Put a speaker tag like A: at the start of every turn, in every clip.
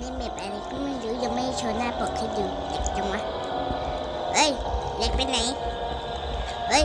A: นี่เมปอะไรก็ไม่รู้ยังไม่โชว์หน้าปกให้ดูเด็กจังวะเฮ้ยเด็กไปไหนเฮ้ย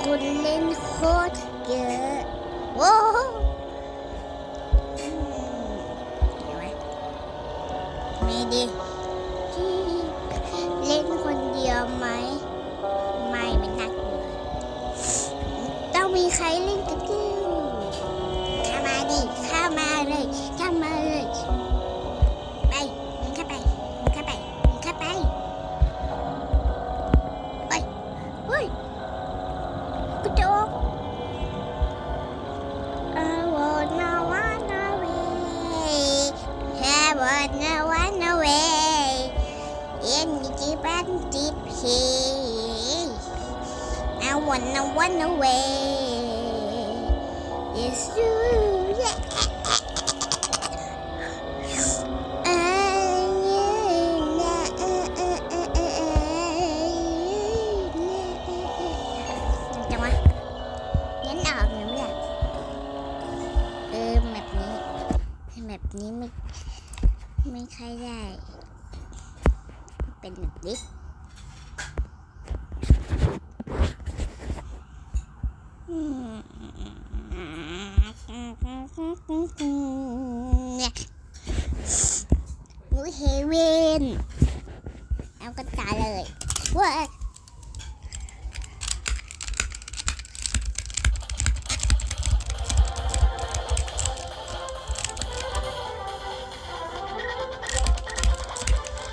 A: คนเล่นโคตรเยอะโว้วเดี๋ยวไว้ไม่ดี the bandit here I wanna run away It's you yeah จังวะเน้นออกหรือไม่เออแบบนี้แบบนี้ไม่ไม่ค่อยได้เป็นแบบนี้อืมเนี่ยมูเฮเวนเอากระตาเลยว้า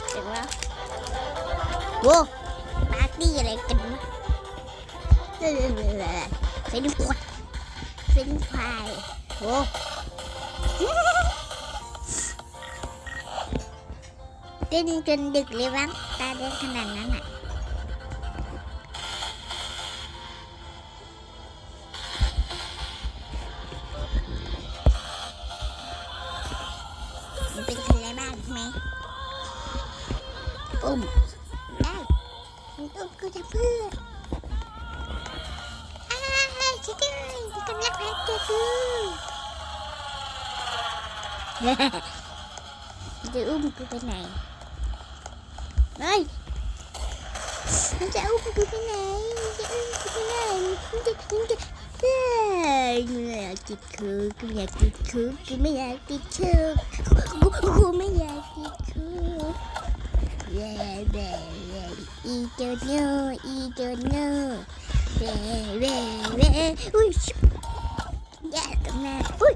A: เจ๋งแล้วโว้ปาร์ตี้อะไรกันวะ เฟนควายเฟนควายโว้เต้นจนดึกเลยมั้งตาแดงขนาดนั้นอะ จะอุ้มกูไปไหนเฮ้ยมันจะอุ้มกูไปไหนมันจะอุ้มกูไปไหนมันจะมันจะเฮ้ยกูไม่อยากติดคุกกูอยากติดคุกกูไม่อยากติดคุกกูกูไม่อยากติดคุกเย่เย่เย่อีเจ้าโน่อีเจ้าโน่เย่เย่เย่อุ้ยแย่ตรงหน้าอุ้ย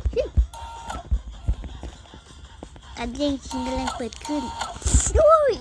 A: การเล่งชิงกำลังเปิดขึ้นอุ้ย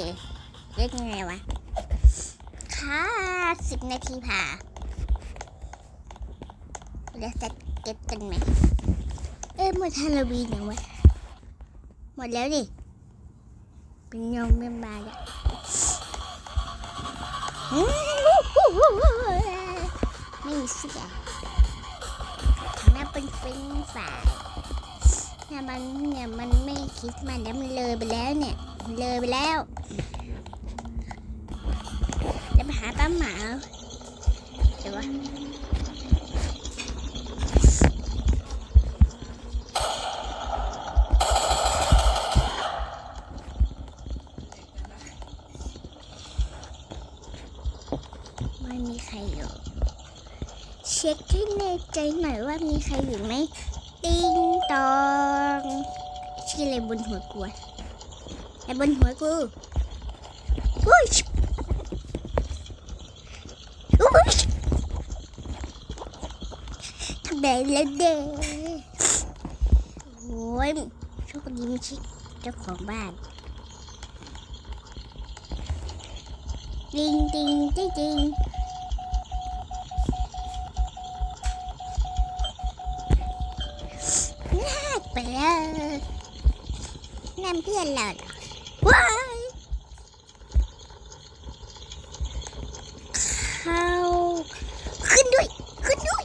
A: เอาไงดีเล่นยังไงวะ ค่ะสิบนาทีผ่าแล้วสเก็ตกันไหม เอ้ยหมดฮาโลวีนยังวะ หมดแล้วดิ เป็นยงเป็นบาแล้วอืมไม่เสียน่าเป็นเป็นฝ่ายเนี่ยมันเนี่ยมันไม่คิดมันแล้วมันเลยไปแล้วเนี่ย เลยไปแล้วจะไป้าหมาเดี๋ยววะไม่มีใครอยู่ เช็คให้แน่ใจหน่อยว่ามีใครอยู่ไหมติงตองชื่ออะไรบนหัวกูอะอะไรบนหัวกูอุ้ยอุ้ย ทำไมแล้วเด้โอ้ยโชคดีไม่ใช่เจ้าของบ้านติงติงติงติงน่าไปเลยนั่นเพื่อนเราเหรอว้ายเข้าขึ้นด้วย ขึ้นด้วย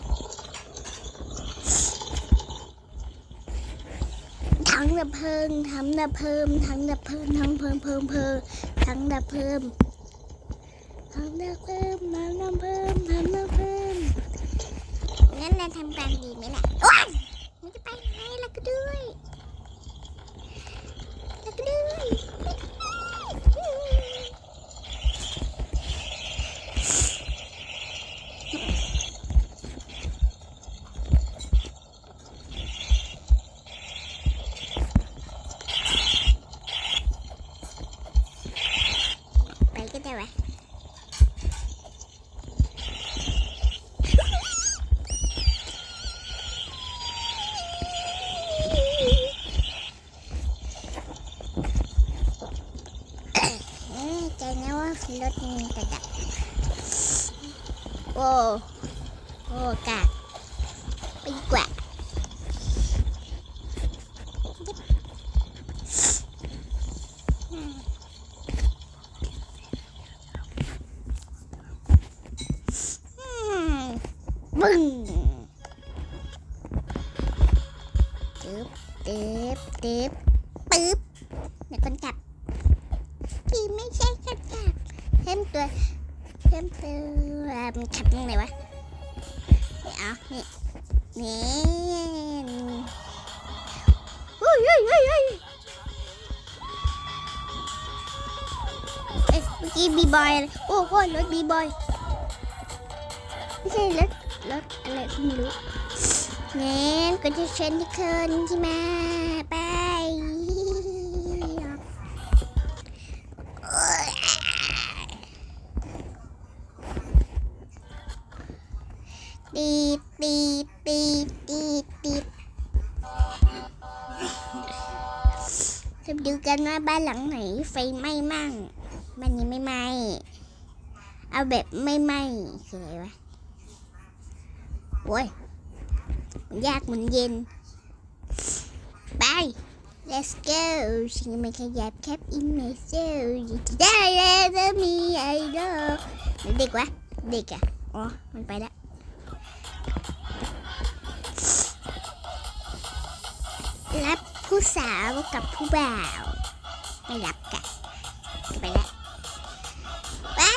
A: ทั้ง ดับเพลิงทั้งดับเพลิงทั้งดับเพลิงทั้งเพลิงเพลิงเพลิงทั้งดับเพลิงทั้งดับเพิ่มทั้งดับเพิ่มทั้งดับเพิ่มงั้นเราทำการดีไหมล่ะว้ายมันจะไปไหนล่ะก็ด้วยล่ะก็ด้วยไปก็ได้วะ เอ๊ะใจนะว่ารถมี กระดับโอ้โอ้กาดไปดีกว่า เพิ่มตัวเพิ่มตัวขับตรงไหนวะนี่เอานี่นี่เฮ้ยเฮ้ยเฮ้ยเฮ้ยเอ๊ะเมื่อกี้บีบอยโอ้โหรถบีบอยไม่ใช่รถรถอะไรก็ไม่รู้เน้นก็จะเชิญทุกคนที่มาไปตี กันว่าบ้านหลังไหนไฟไหม้มั่งบ้านนี้ไม่ไหม้เอาแบบไม่ไหม้คืออะไรวะโว้ยมันยากมันเย็นไป let's go ฉันไม่ขยับแคปอินเมเซลจะได้แล้วจะมีไอดอลเด็กวะเด็กอะอ๋อ มันไปแล้วรับผู้สาวกับผู้บ่าว ไม่รับกันไปแล้วว้า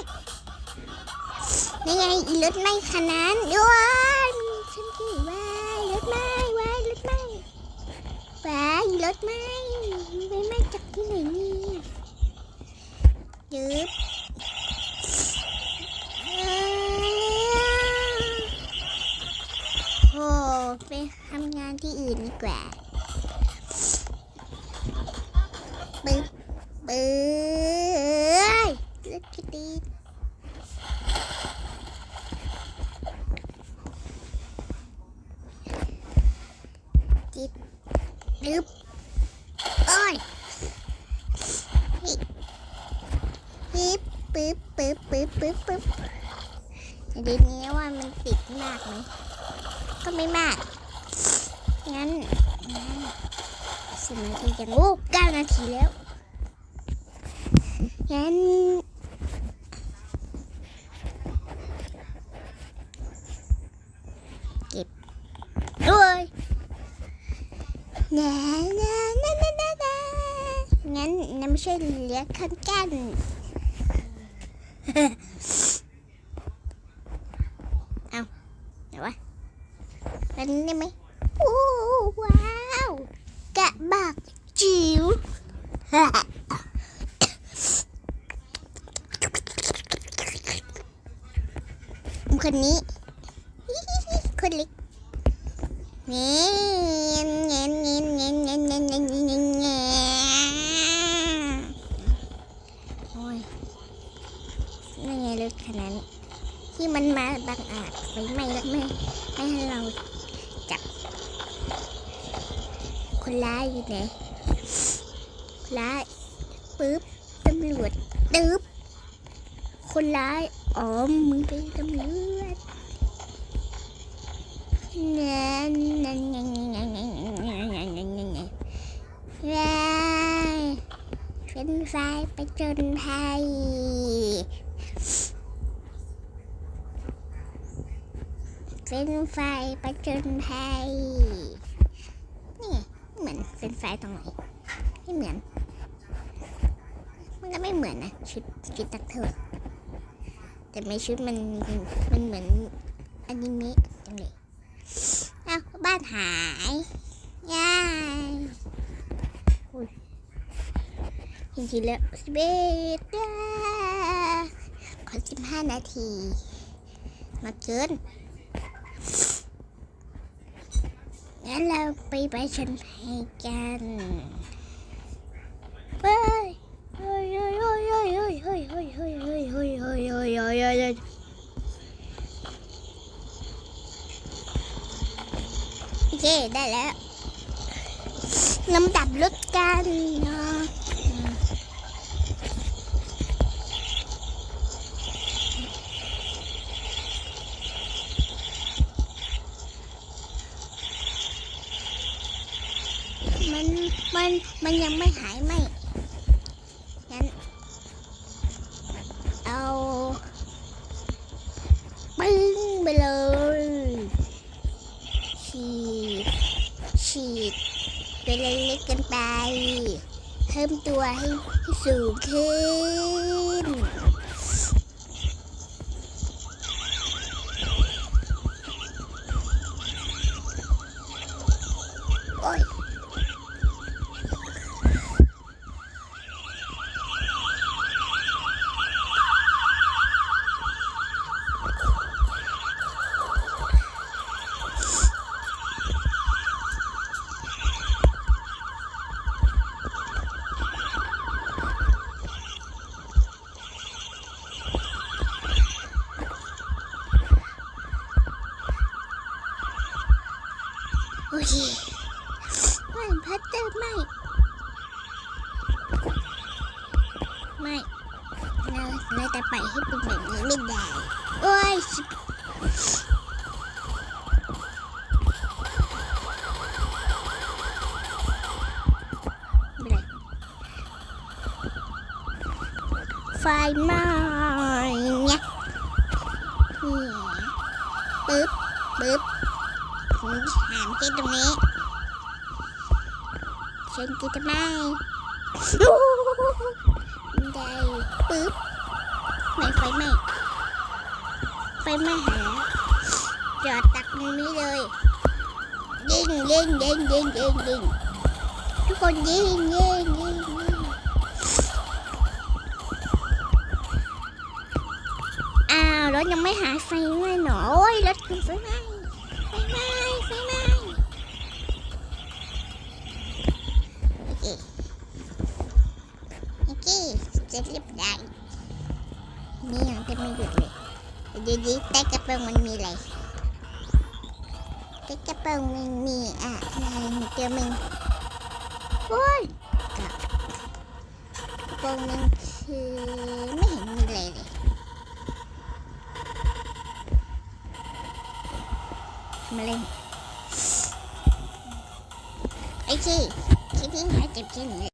A: นี่ไงรถไม้คันนั้นด้วยฉันคือว้ารถไม้ว้ารถไม้ว้ารถไม้ไปไม้จากที่ไหนเนี่ยยึบอ้โอ้ไปทำงานที่อื่นดีกว่า ปึ๊บ ปึ๊บรถกดีจิบปึ๊บโอ้ยปึ๊บปึ๊บปึ๊บปึ๊บปึ๊บปึ๊บเดี๋ยวนี้ว่ามันติดมากไหมก็ไม่มาก งั้นสิบนาทีจังโอ้เก้านาทีแล้ว งั้นเก็บด้วยนานานานานานางั้นน้ำช่วยเหลือคนกัน เอาเดี๋ยววะเป็นได้ไหมโอ้ว้าว กะบั คนนี้คนเล็กเงี้ยเงี้ยเงี้ยเงี้ยเงี้ยเงี้ยเงี้ยเงี้ยเงี้ยเงี้ยโอ้ยนี่ไงรถคันนั้นที่มันมาบังอาจไฟไหม้แล้วไม่ไม่ให้เราจับ คนร้ายอยู่ไหนคนร้ายปึ๊บตำรวจตึ๊บคนร้าย อ๋อ มึงเป็นตำรวจนั่นนั่นนั่นนั่นนั่นนั่นนั่นนั่นนั่นว้ายเป็นไฟไปจนภัยเป็นไฟไปจนภัยนี่เหมือนเป็นไฟตรงไหนไม่เหมือน มันก็ไม่เหมือนนะชุดชุดตักเถอะ แต่ไม่ชุดมันมันเหมือนอนิเมะจังเลยอ้าวบ้านหายยายยจริงๆแล้วสิบเอ็ดขอสิบห้านาที มาเกินงั้นเราไปไปชนภัยกันเฮ้ยเฮ้ยเฮ้ยเฮ้ยเฮ้ยเฮ้ยเฮ้ย ơi ơi ơi ơi ơi ơi ok đây là năm tập lướt can ờ. mình mình mình nhầm mấy hại mấy เพิ่มตัวให้สูงขึ้น โอ้ย โอเคไม่พัตเตอร์ไม่ ไม่เราเราจะไปให้เป็นแบบนี้ไม่ได้ โอ้ยชิบไม่เป็นไร ไฟไหม้เนี่ยปึ๊บปึ๊บผมถามเจ๊ตรงนี้เชิญกินทำไมได้ปึ๊บไม่ไฟไหม้ไฟไหม้หาจอดตักตรงนี้เลยยิงยิงยิงยิงยิงยิงทุกคนยิงยิงยิง ยังไม่หาไฟไหม้หนอโอ้ยรถคุณไฟไหม้ไฟไหม้ไฟไหม้โอเคโอเคจเรียบร้นี่ยังจะไม่หยุดเลยดีดีๆใต้กระโปรงมันมีอะไรใต้กระโปรงมันมีอะอะไรมีเจอมึงโอ้ยกับกระโปรงมันคือไม่เห็น มาเล่นไอ้ชี่ขี้ที่หายเจ็บขี้หนู